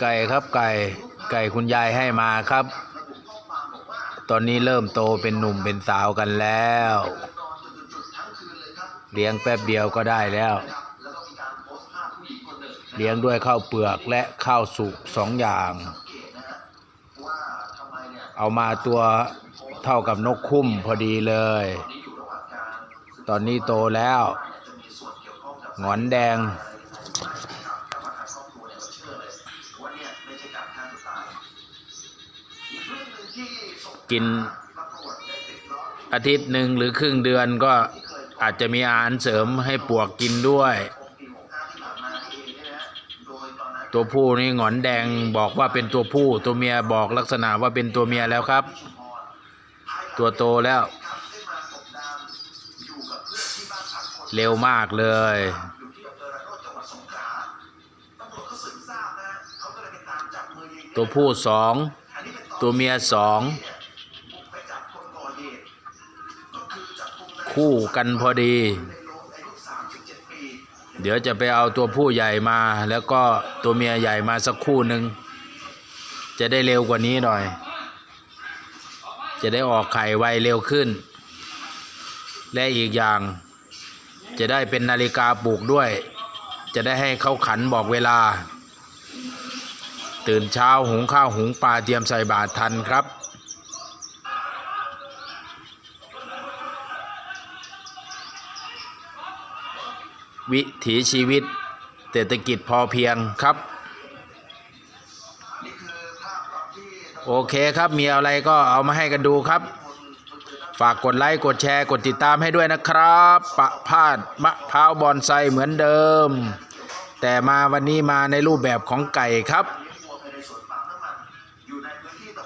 ไก่ครับไก่ไก่คุณยายให้มาครับ ตอนนี้เริ่มโตเป็นหนุ่มเป็นสาวกันแล้ว เลี้ยงแป๊บเดียวก็ได้แล้ว เลี้ยงด้วยข้าวเปลือกและข้าวสุกสองอย่าง เอามาตัวเท่ากับนกคุ้มพอดีเลย ตอนนี้โตแล้ว หงอนแดง กินอาทิตย์หนึ่งหรือครึ่งเดือนก็อาจจะมีอาหารเสริมให้ปวกกินด้วย ตัวผู้นี่หงอนแดงบอกว่าเป็นตัวผู้ ตัวเมียบอกลักษณะว่าเป็นตัวเมียแล้วครับ ตัวโตแล้ว เร็วมากเลย ตัวผู้สองตัวเมียสองคู่กันพอดี เดี๋ยวจะไปเอาตัวผู้ใหญ่มาแล้วก็ตัวเมียใหญ่มาสักคู่หนึ่งจะได้เร็วกว่านี้หน่อย จะได้ออกไข่ไวเร็วขึ้น และอีกอย่าง จะได้เป็นนาฬิกาปลุกด้วย จะได้ให้เขาขันบอกเวลา ตื่นเช้าหุงข้าวหุงปลาเตรียมใส่บาตรทันครับวิถีชีวิตเศรษฐกิจพอเพียงครับ โอเคครับมีอะไรก็เอามาให้กันดูครับ ฝากกดไลค์ กดแชร์ กดติดตามให้ด้วยนะครับ ปะพาดมะพร้าวบอนไซเหมือนเดิม แต่มาวันนี้มาในรูปแบบของไก่ครับ